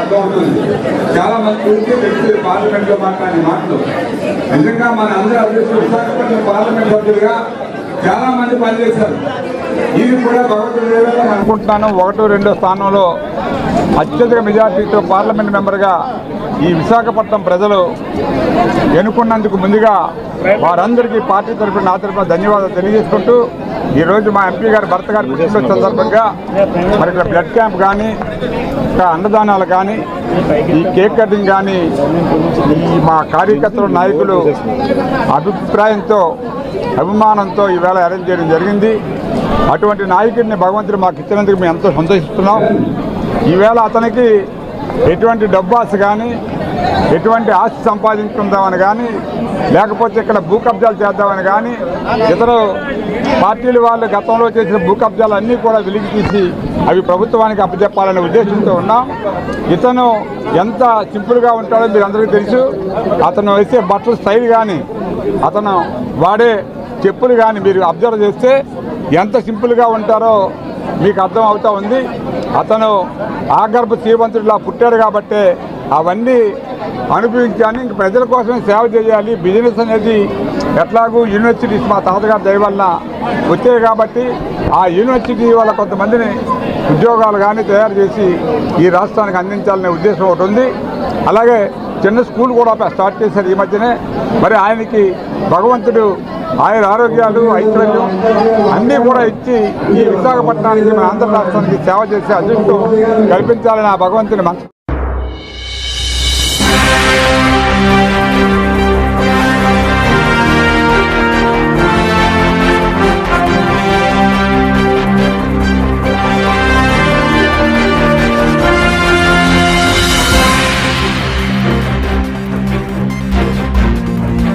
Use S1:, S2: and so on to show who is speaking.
S1: అర్థం అవుతుంది చాలా మంది పూర్తి వ్యక్తులు పార్లమెంట్లో మాట్లాడే మాటలు. నిజంగా మన అందరూ అదృష్టం విశాఖపట్నం పార్లమెంట్ సభ్యులుగా చాలా మంది పనిచేశారు. అనుకుంటున్నాను. ఒకటో రెండో స్థానంలో అత్యధిక మెజార్టీతో పార్లమెంట్ మెంబర్గా ఈ విశాఖపట్నం ప్రజలు ఎన్నుకున్నందుకు ముందుగా వారందరికీ పార్టీ తరఫున నా తరఫున ధన్యవాదాలు తెలియజేసుకుంటూ ఈరోజు మా ఎంపీ గారు భర్త గారి పుట్టినరోజు సందర్భంగా మరి ఇక్కడ బ్లడ్ క్యాంప్ కానీ ఇంకా అన్నదానాలు కానీ ఈ కేక్ కటింగ్ కానీ ఈ మా కార్యకర్తల నాయకులు అభిప్రాయంతో అభిమానంతో ఈవేళ అరేంజ్ చేయడం జరిగింది. అటువంటి నాయకుడిని భగవంతుడు మాకు ఇచ్చినందుకు మేము ఎంతో సంతోషిస్తున్నాం. ఈవేళ అతనికి ఎటువంటి డబ్బు ఆశ కానీ ఎటువంటి ఆస్తి సంపాదించుకుందామని కానీ లేకపోతే ఇక్కడ భూ కబ్జాలు చేద్దామని కానీ ఇతరు పార్టీల వాళ్ళు గతంలో చేసిన భూ కబ్జాలు అన్నీ కూడా వెలికి తీసి అవి ప్రభుత్వానికి అప్పచెప్పాలనే ఉద్దేశంతో ఉన్నాం. ఇతను ఎంత సింపుల్గా ఉంటాడో మీరు అందరికీ తెలుసు. అతను వేసే బట్టల స్టైల్ కానీ అతను వాడే చెప్పులు కానీ మీరు అబ్జర్వ్ చేస్తే ఎంత సింపుల్గా ఉంటారో మీకు అర్థం అవుతా ఉంది. అతను ఆగర్భ శ్రీవంతుడిలా పుట్టాడు కాబట్టే అవన్నీ అనుభవించాను ఇంక ప్రజల కోసమే సేవ చేయాలి. బిజినెస్ అనేది ఎట్లాగూ యూనివర్సిటీస్ మా తాతగారు దయ వల్ల వచ్చాయి కాబట్టి ఆ యూనివర్సిటీ వల్ల కొంతమందిని ఉద్యోగాలు కానీ తయారు చేసి ఈ రాష్ట్రానికి అందించాలనే ఉద్దేశం ఒకటి ఉంది. అలాగే చిన్న స్కూల్ కూడా స్టార్ట్ చేశారు ఈ మధ్యనే. మరి ఆయనకి భగవంతుడు ఆయన ఆరోగ్యాలు ఐశ్వర్యం అన్నీ కూడా ఇచ్చి ఈ విశాఖపట్నానికి మన ఆంధ్ర రాష్ట్రానికి సేవ చేసే అదృష్టం కల్పించాలని ఆ భగవంతుని మనసు